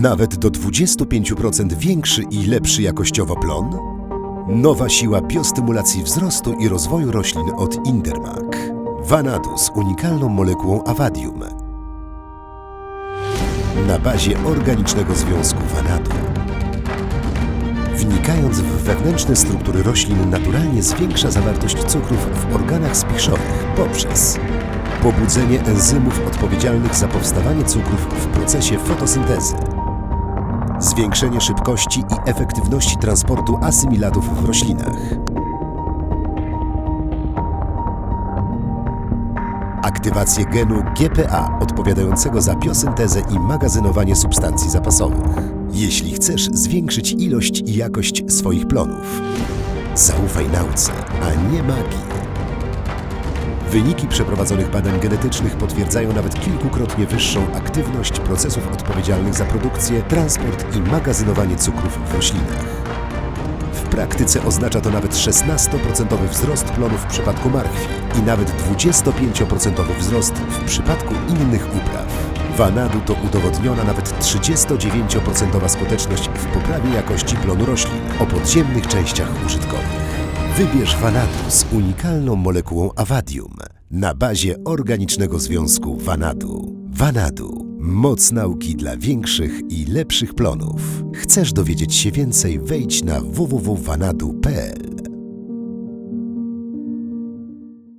Nawet do 25% większy i lepszy jakościowo plon? Nowa siła biostymulacji wzrostu i rozwoju roślin od Intermak. Vanadu z unikalną molekułą Avadium. Na bazie organicznego związku Vanadu. Wnikając w wewnętrzne struktury roślin, naturalnie zwiększa zawartość cukrów w organach spichrzowych poprzez pobudzenie enzymów odpowiedzialnych za powstawanie cukrów w procesie fotosyntezy, zwiększenie szybkości i efektywności transportu asymilatów w roślinach, aktywację genu GPA odpowiadającego za biosyntezę i magazynowanie substancji zapasowych. Jeśli chcesz zwiększyć ilość i jakość swoich plonów, zaufaj nauce, a nie magii. Wyniki przeprowadzonych badań genetycznych potwierdzają nawet kilkukrotnie wyższą aktywność procesów odpowiedzialnych za produkcję, transport i magazynowanie cukrów w roślinach. W praktyce oznacza to nawet 16% wzrost plonów w przypadku marchwi i nawet 25% wzrost w przypadku innych upraw. Vanadu to udowodniona nawet 39% skuteczność w poprawie jakości plonu roślin o podziemnych częściach użytkowych. Wybierz Vanadu z unikalną molekułą Avadium na bazie organicznego związku Vanadu. Vanadu. Moc nauki dla większych i lepszych plonów. Chcesz dowiedzieć się więcej? Wejdź na www.vanadu.pl